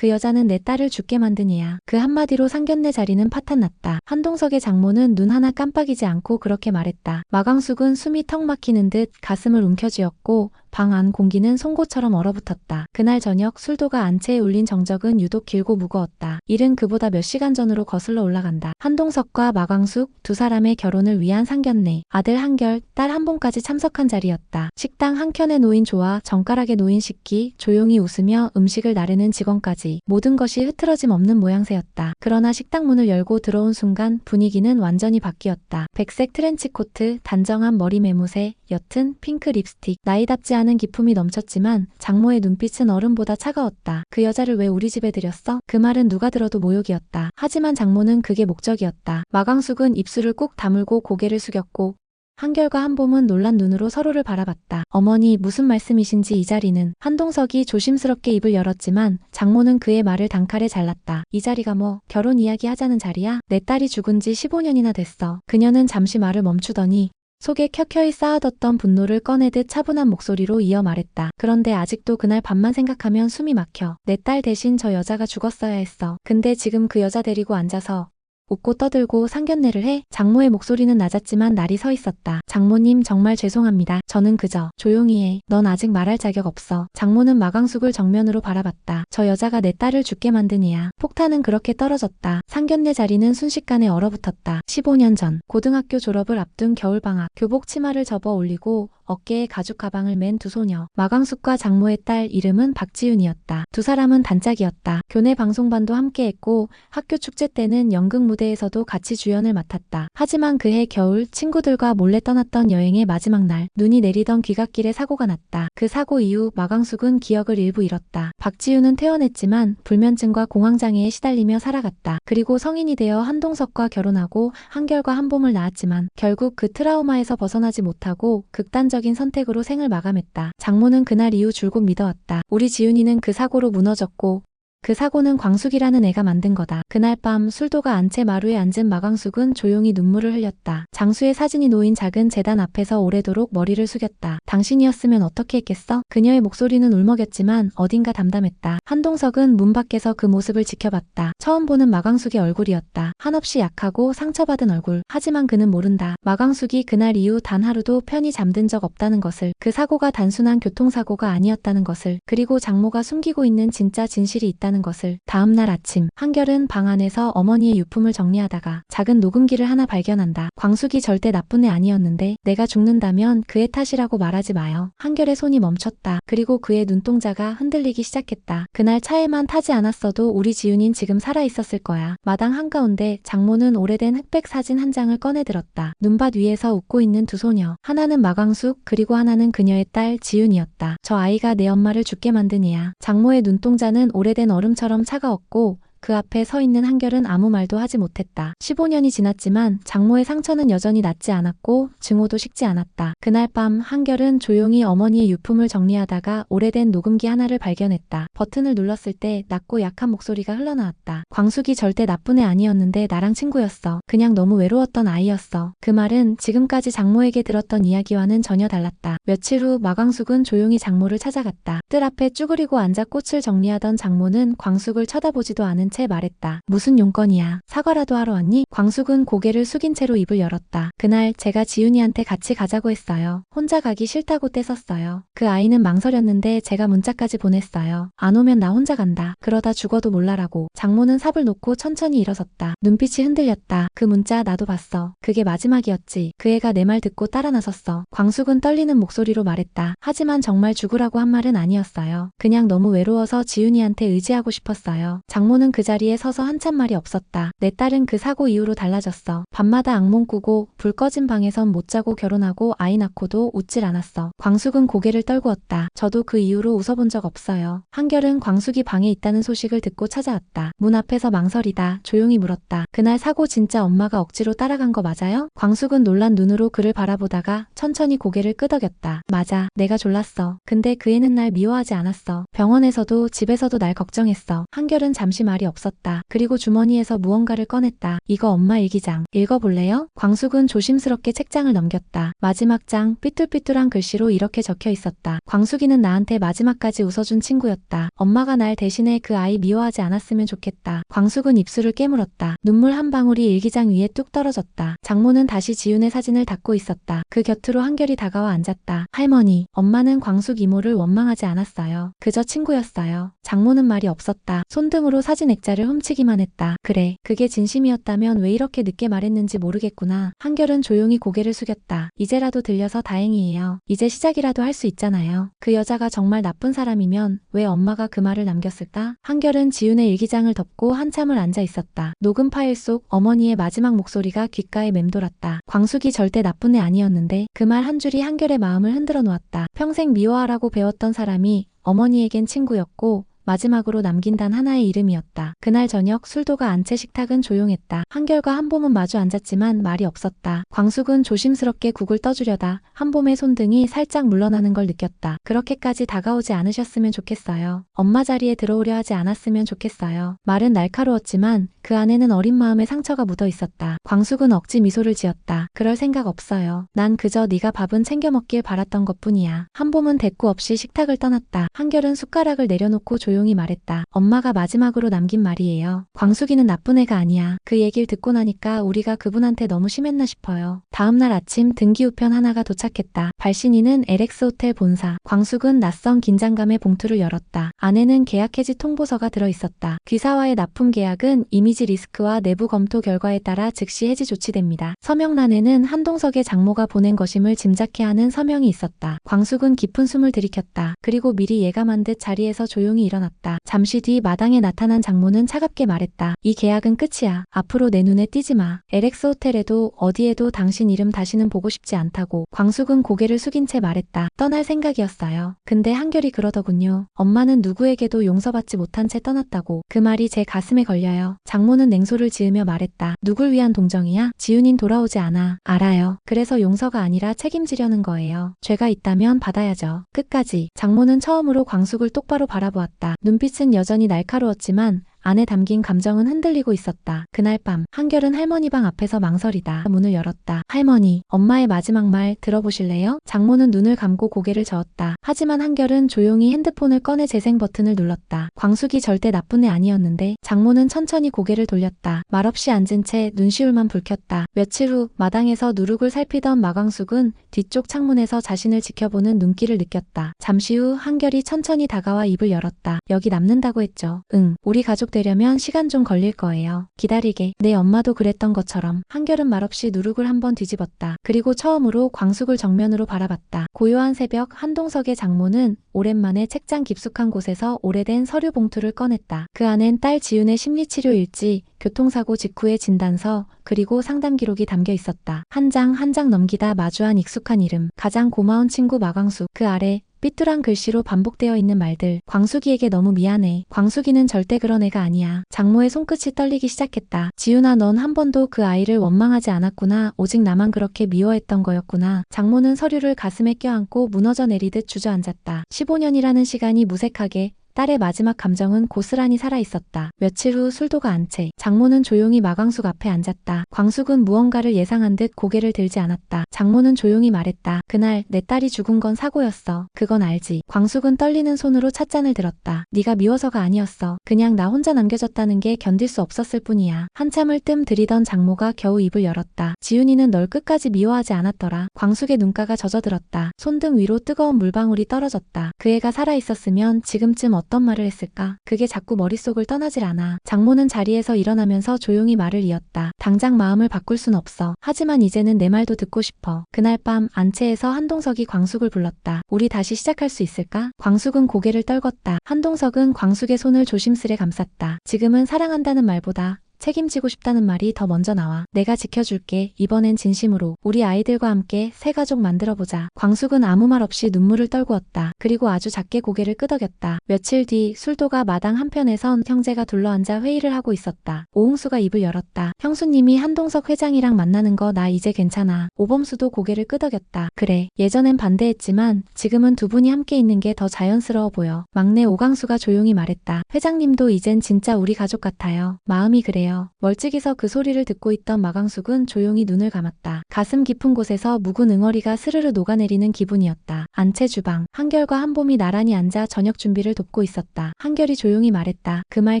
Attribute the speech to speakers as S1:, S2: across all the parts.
S1: 그 여자는 내 딸을 죽게 만든 이야. 그 한마디로 상견례 자리는 파탄났다. 한동석의 장모는 눈 하나 깜빡이지 않고 그렇게 말했다. 마광숙은 숨이 턱 막히는 듯 가슴을 움켜쥐었고 방 안 공기는 송곳처럼 얼어붙었다. 그날 저녁 술도가 안채에 울린 정적은 유독 길고 무거웠다. 일은 그보다 몇 시간 전으로 거슬러 올라간다. 한동석과 마광숙 두 사람의 결혼을 위한 상견례. 아들 한결, 딸 한봉까지 참석한 자리였다. 식당 한켠에 놓인 조와 정가락에 놓인 식기, 조용히 웃으며 음식을 나르는 직원까지 모든 것이 흐트러짐 없는 모양새였다. 그러나 식당 문을 열고 들어온 순간 분위기는 완전히 바뀌었다. 백색 트렌치코트, 단정한 머리 매무새, 옅은 핑크 립스틱, 나이답지 않은 기품이 넘쳤지만 장모의 눈빛은 얼음보다 차가웠다. 그 여자를 왜 우리 집에 들였어? 그 말은 누가 들어도 모욕이었다. 하지만 장모는 그게 목적이었다. 마광숙은 입술을 꾹 다물고 고개를 숙였고 한결과 한봄은 놀란 눈으로 서로를 바라봤다. 어머니 무슨 말씀이신지 이 자리는 한동석이 조심스럽게 입을 열었지만 장모는 그의 말을 단칼에 잘랐다. 이 자리가 뭐 결혼 이야기 하자는 자리야? 내 딸이 죽은 지 15년이나 됐어. 그녀는 잠시 말을 멈추더니 속에 켜켜이 쌓아뒀던 분노를 꺼내듯 차분한 목소리로 이어 말했다. 그런데 아직도 그날 밤만 생각하면 숨이 막혀. 내 딸 대신 저 여자가 죽었어야 했어. 근데 지금 그 여자 데리고 앉아서 웃고 떠들고 상견례를 해 장모의 목소리는 낮았지만 날이 서 있었다. 장모님 정말 죄송합니다. 저는 그저 조용히 해. 넌 아직 말할 자격 없어. 장모는 마광숙을 정면으로 바라봤다. 저 여자가 내 딸을 죽게 만든 이야. 폭탄은 그렇게 떨어졌다. 상견례 자리는 순식간에 얼어붙었다. 15년 전 고등학교 졸업을 앞둔 겨울방학 교복 치마를 접어 올리고 어깨에 가죽 가방을 맨 두 소녀. 마광숙과 장모의 딸 이름은 박지윤이었다. 두 사람은 단짝이었다. 교내 방송반도 함께했고 학교 축제 때는 연극 무대에서도 같이 주연을 맡았다. 하지만 그해 겨울 친구들과 몰래 떠났던 여행의 마지막 날 눈이 내리던 귀갓길에 사고가 났다. 그 사고 이후 마광숙은 기억을 일부 잃었다. 박지윤은 퇴원했지만 불면증과 공황장애에 시달리며 살아갔다. 그리고 성인이 되어 한동석과 결혼하고 한결과 한봄을 낳았지만 결국 그 트라우마에서 벗어나지 못하고 극단적 적인 선택으로 생을 마감했다. 장모는 그날 이후 줄곧 믿어왔다. 우리 지윤이는 그 사고로 무너졌고 그 사고는 광숙이라는 애가 만든 거다. 그날 밤 술도가 안 채 마루에 앉은 마광숙은 조용히 눈물을 흘렸다. 장수의 사진이 놓인 작은 재단 앞에서 오래도록 머리를 숙였다. 당신이었으면 어떻게 했겠어? 그녀의 목소리는 울먹였지만 어딘가 담담했다. 한동석은 문 밖에서 그 모습을 지켜봤다. 처음 보는 마광숙의 얼굴이었다. 한없이 약하고 상처받은 얼굴. 하지만 그는 모른다. 마광숙이 그날 이후 단 하루도 편히 잠든 적 없다는 것을, 그 사고가 단순한 교통사고가 아니었다는 것을, 그리고 장모가 숨기고 있는 진짜 진실이 있다 는 있다는 것을 다음날 아침 한결은 방 안에서 어머니의 유품을 정리하다가 작은 녹음기를 하나 발견한다. 광숙이 절대 나쁜 애 아니었는데 내가 죽는다면 그의 탓이라고 말하지 마요. 한결의 손이 멈췄다. 그리고 그의 눈동자가 흔들리기 시작했다. 그날 차에만 타지 않았어도 우리 지윤인 지금 살아있었을 거야. 마당 한가운데 장모는 오래된 흑백 사진 한 장을 꺼내들었다. 눈밭 위에서 웃고 있는 두 소녀. 하나는 마광숙 그리고 하나는 그녀의 딸 지윤이었다. 저 아이가 내 엄마를 죽게 만든 이야. 장모의 눈동자는 오래된 얼음처럼 차가웠고 그 앞에 서 있는 한결은 아무 말도 하지 못했다. 15년이 지났지만 장모의 상처는 여전히 낫지 않았고 증오도 식지 않았다. 그날 밤 한결은 조용히 어머니의 유품을 정리하다가 오래된 녹음기 하나를 발견했다. 버튼을 눌렀을 때 낮고 약한 목소리가 흘러나왔다. 광숙이 절대 나쁜 애 아니었는데 나랑 친구였어. 그냥 너무 외로웠던 아이였어. 그 말은 지금까지 장모에게 들었던 이야기와는 전혀 달랐다. 며칠 후 마광숙은 조용히 장모를 찾아갔다. 뜰 앞에 쭈그리고 앉아 꽃을 정리하던 장모는 광숙을 쳐다보지도 않은 채 말했다. 무슨 용건이야. 사과라도 하러 왔니? 광숙은 고개를 숙인 채로 입을 열었다. 그날 제가 지훈이한테 같이 가자고 했어요. 혼자 가기 싫다고 떼었어요. 그 아이는 망설였는데 제가 문자까지 보냈어요. 안 오면 나 혼자 간다. 그러다 죽어도 몰라라고. 장모는 삽을 놓고 천천히 일어섰다. 눈빛이 흔들렸다. 그 문자 나도 봤어. 그게 마지막이었지. 그 애가 내 말 듣고 따라 나섰어. 광숙은 떨리는 목소리로 말했다. 하지만 정말 죽으라고 한 말은 아니었어요. 그냥 너무 외로워서 지훈이한테 의지하고 싶었어요. 장모는 그 자리에 서서 한참 말이 없었다. 내 딸은 그 사고 이후로 달라졌어. 밤마다 악몽 꾸고 불 꺼진 방에선 못 자고 결혼하고 아이 낳고도 웃질 않았어. 광숙은 고개를 떨구었다. 저도 그 이후로 웃어본 적 없어요. 한결은 광숙이 방에 있다는 소식을 듣고 찾아왔다. 문 앞에서 망설이다. 조용히 물었다. 그날 사고 진짜 엄마가 억지로 따라간 거 맞아요? 광숙은 놀란 눈으로 그를 바라보다가 천천히 고개를 끄덕였다. 맞아. 내가 졸랐어. 근데 그 애는 날 미워하지 않았어. 병원에서도 집에서도 날 걱정했어. 한결은 잠시 말이 없었다. 그리고 주머니에서 무언가를 꺼냈다. 이거 엄마 일기장. 읽어볼래요? 광숙은 조심스럽게 책장을 넘겼다. 마지막 장 삐뚤삐뚤한 글씨로 이렇게 적혀 있었다. 광숙이는 나한테 마지막까지 웃어준 친구였다. 엄마가 날 대신에 그 아이 미워하지 않았으면 좋겠다. 광숙은 입술을 깨물었다. 눈물 한 방울이 일기장 위에 뚝 떨어졌다. 장모는 다시 지훈의 사진을 닫고 있었다. 그 곁으로 한결이 다가와 앉았다. 할머니, 엄마는 광숙 이모를 원망하지 않았어요. 그저 친구였어요. 장모는 말이 없었다. 손등으로 사진 액 자를 훔치기만 했다. 그래, 그게 진심이었다면 왜 이렇게 늦게 말했는지 모르겠구나. 한결은 조용히 고개를 숙였다. 이제라도 들려서 다행이에요. 이제 시작이라도 할 수 있잖아요. 그 여자가 정말 나쁜 사람이면 왜 엄마가 그 말을 남겼을까? 한결은 지훈의 일기장을 덮고 한참을 앉아 있었다. 녹음 파일 속 어머니의 마지막 목소리가 귓가에 맴돌았다. 광숙이 절대 나쁜 애 아니었는데 그 말 한 줄이 한결의 마음을 흔들어 놓았다. 평생 미워하라고 배웠던 사람이 어머니에겐 친구였고 마지막으로 남긴 단 하나의 이름이었다. 그날 저녁 술도가 안채 식탁은 조용했다. 한결과 한봄은 마주 앉았지만 말이 없었다. 광숙은 조심스럽게 국을 떠주려다 한봄의 손등이 살짝 물러나는 걸 느꼈다. 그렇게까지 다가오지 않으셨으면 좋겠어요. 엄마 자리에 들어오려 하지 않았으면 좋겠어요. 말은 날카로웠지만 그 안에는 어린 마음의 상처가 묻어 있었다. 광숙은 억지 미소를 지었다. 그럴 생각 없어요. 난 그저 네가 밥은 챙겨 먹길 바랐던 것뿐이야. 한봄은 대꾸 없이 식탁을 떠났다. 한결은 숟가락을 내려놓고 조용 히 말했다. 엄마가 마지막으로 남긴 말이에요. 광숙이는 나쁜 애가 아니야. 그 얘기를 듣고 나니까 우리가 그분한테 너무 심했나 싶어요. 다음날 아침 등기 우편 하나가 도착했다. 발신인은 LX 호텔 본사. 광숙은 낯선 긴장감의 봉투를 열었다. 안에는 계약 해지 통보서가 들어 있었다. 귀사와의 납품 계약은 이미지 리스크와 내부 검토 결과에 따라 즉시 해지 조치됩니다. 서명란에는 한동석의 장모가 보낸 것임을 짐작케 하는 서명이 있었다. 광숙은 깊은 숨을 들이켰다. 그리고 미리 예감한 듯 자리에서 조용히 일어났다. 잠시 뒤 마당에 나타난 장모는 차갑게 말했다. 이 계약은 끝이야. 앞으로 내 눈에 띄지 마. LX 호텔에도 어디에도 당신 이름 다시는 보고 싶지 않다고. 광숙은 고개를 숙인 채 말했다. 떠날 생각이었어요. 근데 한결이 그러더군요. 엄마는 누구에게도 용서받지 못한 채 떠났다고. 그 말이 제 가슴에 걸려요. 장모는 냉소를 지으며 말했다. 누굴 위한 동정이야? 지훈인 돌아오지 않아. 알아요. 그래서 용서가 아니라 책임지려는 거예요. 죄가 있다면 받아야죠. 끝까지. 장모는 처음으로 광숙을 똑바로 바라보았다. 눈빛은 여전히 날카로웠지만 안에 담긴 감정은 흔들리고 있었다. 그날 밤 한결은 할머니 방 앞에서 망설이다 문을 열었다. 할머니, 엄마의 마지막 말 들어보실래요? 장모는 눈을 감고 고개를 저었다. 하지만 한결은 조용히 핸드폰을 꺼내 재생 버튼을 눌렀다. 광숙이 절대 나쁜 애 아니었는데 장모는 천천히 고개를 돌렸다. 말없이 앉은 채 눈시울만 붉혔다. 며칠 후 마당에서 누룩을 살피던 마광숙은 뒤쪽 창문에서 자신을 지켜보는 눈길을 느꼈다. 잠시 후 한결이 천천히 다가와 입을 열었다. 여기 남는다고 했죠. 응, 우리 가족 되려면 시간 좀 걸릴 거예요. 기다리게. 내 엄마도 그랬던 것처럼 한결은 말없이 누룩을 한번 뒤집었다. 그리고 처음으로 광숙을 정면으로 바라봤다. 고요한 새벽 한동석의 장모는 오랜만에 책장 깊숙한 곳에서 오래된 서류 봉투를 꺼냈다. 그 안엔 딸 지윤의 심리치료 일지, 교통사고 직후의 진단서, 그리고 상담 기록이 담겨 있었다. 한 장 한 장 넘기다 마주한 익숙한 이름, 가장 고마운 친구 마광숙, 그 아래 삐뚤한 글씨로 반복되어 있는 말들. 광숙이에게 너무 미안해. 광숙이는 절대 그런 애가 아니야. 장모의 손끝이 떨리기 시작했다. 지윤아 넌 한 번도 그 아이를 원망하지 않았구나. 오직 나만 그렇게 미워했던 거였구나. 장모는 서류를 가슴에 껴안고 무너져 내리듯 주저앉았다. 15년이라는 시간이 무색하게 딸의 마지막 감정은 고스란히 살아있었다. 며칠 후 술도가 안 채 장모는 조용히 마광숙 앞에 앉았다. 광숙은 무언가를 예상한 듯 고개를 들지 않았다. 장모는 조용히 말했다. 그날 내 딸이 죽은 건 사고였어. 그건 알지. 광숙은 떨리는 손으로 찻잔을 들었다. 네가 미워서가 아니었어. 그냥 나 혼자 남겨졌다는 게 견딜 수 없었을 뿐이야. 한참을 뜸 들이던 장모가 겨우 입을 열었다. 지훈이는 널 끝까지 미워하지 않았더라. 광숙의 눈가가 젖어들었다. 손등 위로 뜨거운 물방울이 떨어졌다. 그 애가 살아있었으면 지금쯤 어떤 말을 했을까? 그게 자꾸 머릿속을 떠나질 않아. 장모는 자리에서 일어나면서 조용히 말을 이었다. 당장 마음을 바꿀 순 없어. 하지만 이제는 내 말도 듣고 싶어. 그날 밤 안채에서 한동석이 광숙을 불렀다. 우리 다시 시작할 수 있을까? 광숙은 고개를 떨궜다. 한동석은 광숙의 손을 조심스레 감쌌다. 지금은 사랑한다는 말보다 책임지고 싶다는 말이 더 먼저 나와. 내가 지켜줄게. 이번엔 진심으로. 우리 아이들과 함께 새 가족 만들어보자. 광숙은 아무 말 없이 눈물을 떨구었다. 그리고 아주 작게 고개를 끄덕였다. 며칠 뒤 술도가 마당 한편에선 형제가 둘러앉아 회의를 하고 있었다. 오홍수가 입을 열었다. 형수님이 한동석 회장이랑 만나는 거 나 이제 괜찮아. 오범수도 고개를 끄덕였다. 그래. 예전엔 반대했지만 지금은 두 분이 함께 있는 게 더 자연스러워 보여. 막내 오강수가 조용히 말했다. 회장님도 이젠 진짜 우리 가족 같아요. 마음이 그래요. 멀찍이서 그 소리를 듣고 있던 마강숙은 조용히 눈을 감았다. 가슴 깊은 곳에서 묵은 응어리가 스르르 녹아내리는 기분이었다. 안채 주방. 한결과 한봄이 나란히 앉아 저녁 준비를 돕고 있었다. 한결이 조용히 말했다. 그 말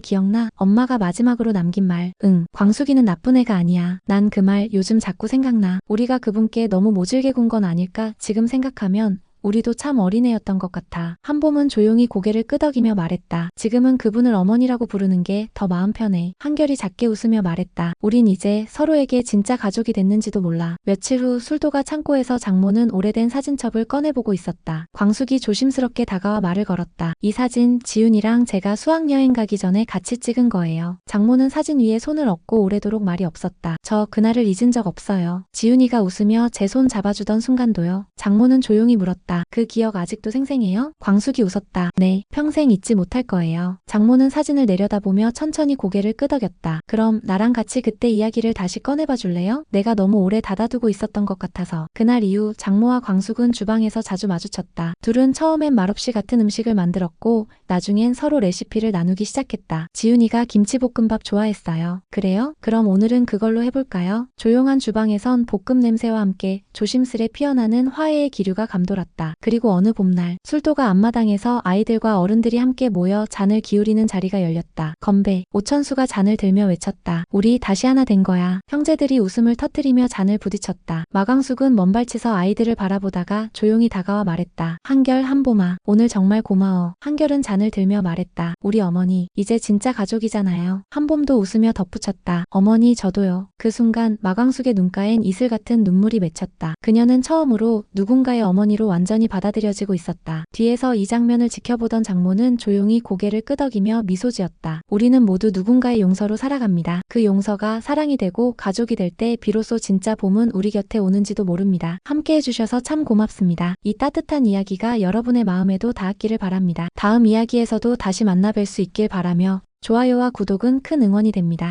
S1: 기억나? 엄마가 마지막으로 남긴 말. 응. 광숙이는 나쁜 애가 아니야. 난 그 말 요즘 자꾸 생각나. 우리가 그분께 너무 모질게 군 건 아닐까? 지금 생각하면 우리도 참 어린애였던 것 같아. 한봄은 조용히 고개를 끄덕이며 말했다. 지금은 그분을 어머니라고 부르는 게 더 마음 편해. 한결이 작게 웃으며 말했다. 우린 이제 서로에게 진짜 가족이 됐는지도 몰라. 며칠 후 술도가 창고에서 장모는 오래된 사진첩을 꺼내보고 있었다. 광숙이 조심스럽게 다가와 말을 걸었다. 이 사진 지훈이랑 제가 수학여행 가기 전에 같이 찍은 거예요. 장모는 사진 위에 손을 얹고 오래도록 말이 없었다. 저 그날을 잊은 적 없어요. 지훈이가 웃으며 제 손 잡아주던 순간도요. 장모는 조용히 물었다. 그 기억 아직도 생생해요? 광숙이 웃었다. 네, 평생 잊지 못할 거예요. 장모는 사진을 내려다보며 천천히 고개를 끄덕였다. 그럼 나랑 같이 그때 이야기를 다시 꺼내봐 줄래요? 내가 너무 오래 닫아두고 있었던 것 같아서. 그날 이후 장모와 광숙은 주방에서 자주 마주쳤다. 둘은 처음엔 말없이 같은 음식을 만들었고 나중엔 서로 레시피를 나누기 시작했다. 지훈이가 김치볶음밥 좋아했어요. 그래요? 그럼 오늘은 그걸로 해볼까요? 조용한 주방에선 볶음 냄새와 함께 조심스레 피어나는 화해의 기류가 감돌았다. 그리고 어느 봄날 술도가 앞마당에서 아이들과 어른들이 함께 모여 잔을 기울이는 자리가 열렸다. 건배. 오천수가 잔을 들며 외쳤다. 우리 다시 하나 된 거야. 형제들이 웃음을 터뜨리며 잔을 부딪혔다. 마광숙은 먼발치서 아이들을 바라보다가 조용히 다가와 말했다. 한결 한봄아. 오늘 정말 고마워. 한결은 잔을 들며 말했다. 우리 어머니. 이제 진짜 가족이잖아요. 한봄도 웃으며 덧붙였다. 어머니 저도요. 그 순간 마광숙의 눈가엔 이슬 같은 눈물이 맺혔다. 그녀는 처음으로 누군가의 어머니로 완전히 받아들여지고 있었다. 뒤에서 이 장면을 지켜보던 장모는 조용히 고개를 끄덕이며 미소 지었다. 우리는 모두 누군가의 용서로 살아갑니다. 그 용서가 사랑이 되고 가족이 될 때 비로소 진짜 봄은 우리 곁에 오는지도 모릅니다. 함께 해주셔서 참 고맙습니다. 이 따뜻한 이야기가 여러분의 마음에도 닿았기를 바랍니다. 다음 이야기에서도 다시 만나뵐 수 있길 바라며 좋아요와 구독은 큰 응원이 됩니다.